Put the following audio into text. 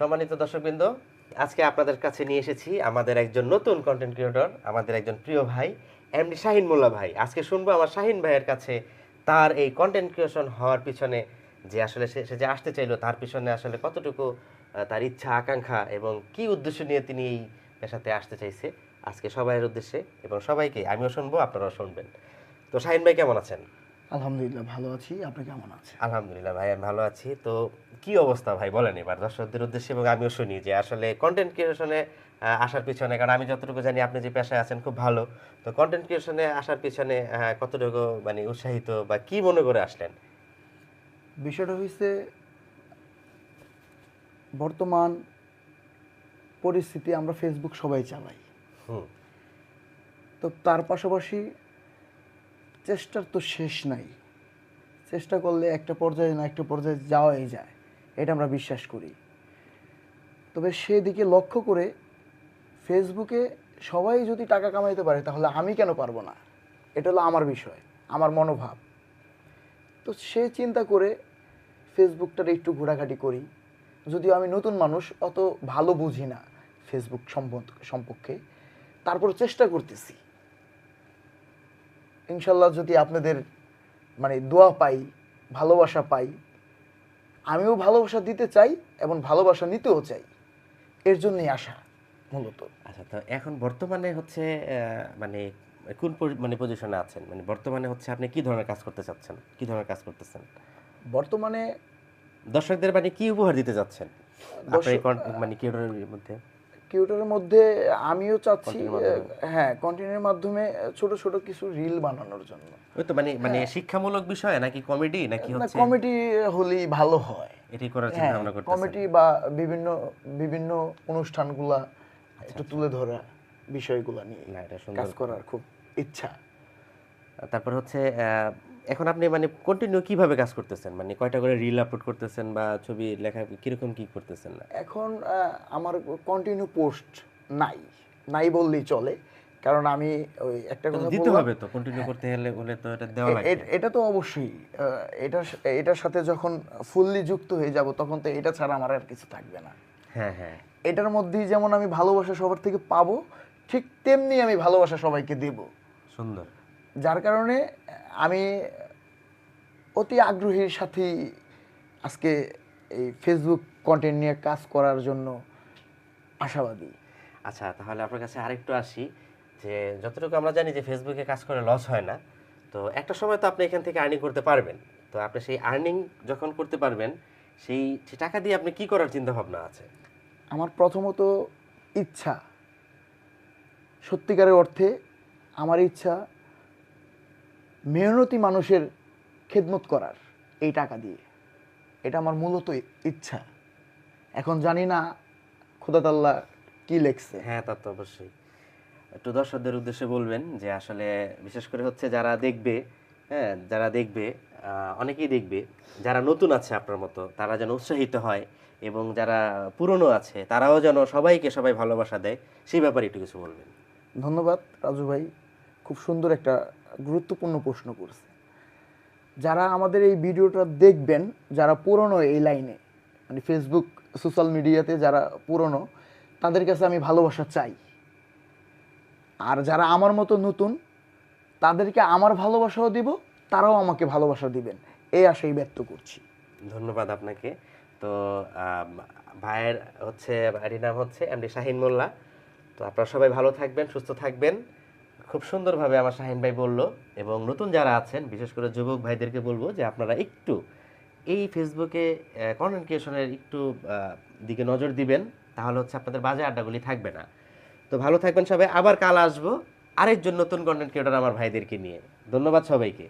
সম্মানিত দর্শকবৃন্দ, আজকে আপনাদের কাছে নিয়ে এসেছি আমাদের একজন নতুন কন্টেন্ট ক্রিয়েটর আমাদের একজন প্রিয় ভাই এমডি শাহিন মোল্লা ভাই। আজকে শুনব আমার শাহিন ভাইয়ের কাছে তার এই কন্টেন্ট ক্রিয়েশন হওয়ার পিছনে যে আসলে সে যে আসতে চাইলো, তার পিছনে আসলে কতটুকু তার ইচ্ছা, আকাঙ্ক্ষা এবং কি উদ্দেশ্য নিয়ে তিনি এই পেশাতে আসতে চাইছে, আজকে সবাইয়ের উদ্দেশ্যে এবং সবাইকে আমিও শুনব, আপনারাও শুনবেন। তো শাহিন ভাই, কেমন আছেন? আলহামদুলিল্লাহ ভালো আছি। আপনি কেমন আছেন? আলহামদুলিল্লাহ ভাই আমি ভালো আছি। তো কি অবস্থা ভাই বলেন এবার দর্শকদের উদ্দেশ্যে এবং আমিও শুনি যে আসলে কন্টেন্ট ক্রিয়েশনে আসার পিছনে কারণ আমি যতটুকু জানি আপনি যে পেশায় আছেন খুব ভালো। তো কন্টেন্ট ক্রিয়েশনে আসার পিছনে কতটুকু মানে উৎসাহিত বা কি মনে করে আসলেন? বিষয়টা হয়েছে বর্তমান পরিস্থিতি আমরা ফেসবুক সবাই চালাই। হুম। তো তার পাশাপাশি চেষ্টার তো শেষ নাই। চেষ্টা করলে একটা পর্যায়ে না একটা পর্যায়ে যাওয়াই যায়, এটা আমরা বিশ্বাস করি। তবে সেদিকে লক্ষ্য করে ফেসবুকে সবাই যদি টাকা কামাইতে পারে, তাহলে আমি কেন পারব না? এটা হলো আমার বিষয়, আমার মনোভাব। তো সে চিন্তা করে ফেসবুকটার একটু ঘোরাঘাটি করি। যদিও আমি নতুন মানুষ, অত ভালো বুঝি না ফেসবুক সম্পর্কে। তারপর চেষ্টা করতেছি। ইনশাল্লাহ যদি আপনাদের মানে দোয়া পাই ভালোবাসা পাই আমিও ভালোবাসা দিতে চাই এবং ভালোবাসা নিতেও চাই। এর জন্যই আশা মূলত। আচ্ছা তো এখন বর্তমানে হচ্ছে মানে কোন মানে পজিশনে আছেন? মানে বর্তমানে হচ্ছে আপনি কি ধরনের কাজ করতে চাচ্ছেন? কি ধরনের কাজ করতেছেন? বর্তমানে দর্শকদের মানে কি উপহার দিতে যাচ্ছেন মানে ক্রিয়েটরের মধ্যে? কিউটারের মধ্যে আমিও চাচ্ছি হ্যাঁ কন্টেন্টের মাধ্যমে ছোট ছোট কিছু রিল বানানোর জন্য। ওই তো মানে মানে শিক্ষামূলক বিষয় নাকি কমেডি নাকি হ্যাঁ। হচ্ছে কমেডি হলেই ভালো হয়। এটাই করার চিন্তা হ্যাঁ ভাবনা করতেছেন। কমেডি বা বিভিন্ন বিভিন্ন অনুষ্ঠানগুলা একটু তুলে ধরা বিষয়গুলা নিয়ে না এটা সুন্দর। কাজ করার খুব ইচ্ছা। তারপর হচ্ছে এখন আপনি মানে কন্টিনিউ কীভাবে কাজ করতেছেন? মানে কয়টা করে রিল আপলোড করতেছেন বা ছবি লেখা কীরকম কি করতেছেন? না এখন আমার কন্টিনিউ পোস্ট নাই। নাই বললেই চলে। কারণ আমি ওই একটা কথা দিতে হবে তো কন্টিনিউ করতে হলে হলে তো এটা দেওয়া এ- এটা তো অবশ্যই। এটার এটার সাথে যখন ফুললি যুক্ত হয়ে যাব তখন তো এটা ছাড়া আমার আর কিছু থাকবে না। হ্যাঁ হ্যাঁ। এটার মধ্যেই যেমন আমি ভালোবাসা সবার থেকে পাবো ঠিক তেমনি আমি ভালোবাসা সবাইকে দেব। সুন্দর। যার কারণে আমি অতি আগ্রহীর সাথে আজকে এই ফেসবুক কন্টেন্ট নিয়ে কাজ করার জন্য আশাবাদী। আচ্ছা তাহলে আপনার কাছে আরেকটু আসি যে যতটুকু আমরা জানি যে ফেসবুকে কাজ করে লস হয় না তো একটা সময় তো আপনি এখান থেকে আর্নিং করতে পারবেন। তো আপনি সেই আর্নিং যখন করতে পারবেন সেই টাকা দিয়ে আপনি কি করার চিন্তা ভাবনা আছে? আমার প্রথমত ইচ্ছা সত্যিকারের অর্থে আমার ইচ্ছা মেহনতি মানুষের খেদমত করার এই টাকা দিয়ে। এটা আমার মূলত ইচ্ছা। এখন জানি না খোদাতাল্লাহ কি লেখছে। হ্যাঁ তা তো অবশ্যই। একটু দর্শকদের উদ্দেশ্যে বলবেন যে আসলে বিশেষ করে হচ্ছে যারা দেখবে হ্যাঁ যারা দেখবে অনেকেই দেখবে যারা নতুন আছে আপনার মতো তারা যেন উৎসাহিত হয় এবং যারা পুরনো আছে তারাও যেন সবাইকে সবাই ভালোবাসা দেয় সেই ব্যাপারে একটু কিছু বলবেন। ধন্যবাদ রাজু ভাই। খুব সুন্দর একটা গুরুত্বপূর্ণ প্রশ্ন করছে। যারা আমাদের এই ভিডিওটা দেখবেন, যারা পুরনো এই লাইনে মানে ফেসবুক সোশ্যাল মিডিয়াতে যারা পুরনো, তাদের কাছে আমি ভালোবাসা চাই। আর যারা আমার মতো নতুন, তাদেরকে আমার ভালোবাসাও দিব, তারাও আমাকে ভালোবাসা দিবেন। এই আশাই ব্যক্ত করছি। ধন্যবাদ আপনাকে। তো ভাইয়ের হচ্ছে, ভাইয়ের নাম হচ্ছে এমডি শাহিন মোল্লা। তো আপনারা সবাই ভালো থাকবেন, সুস্থ থাকবেন। খুব সুন্দরভাবে আমার শাহিন ভাই বলল এবং নতুন যারা আছেন, বিশেষ করে যুবক ভাইদেরকে বলব যে আপনারা একটু এই ফেসবুকে কন্টেন্ট ক্রিয়েশনের একটু দিকে নজর দিবেন, তাহলে হচ্ছে আপনাদের বাজে আড্ডাগুলি থাকবে না। তো ভালো থাকবেন সবাই, আবার কাল আসব আরেকজন নতুন কন্টেন্ট ক্রিয়েটার আমার ভাইদেরকে নিয়ে। ধন্যবাদ সবাইকে।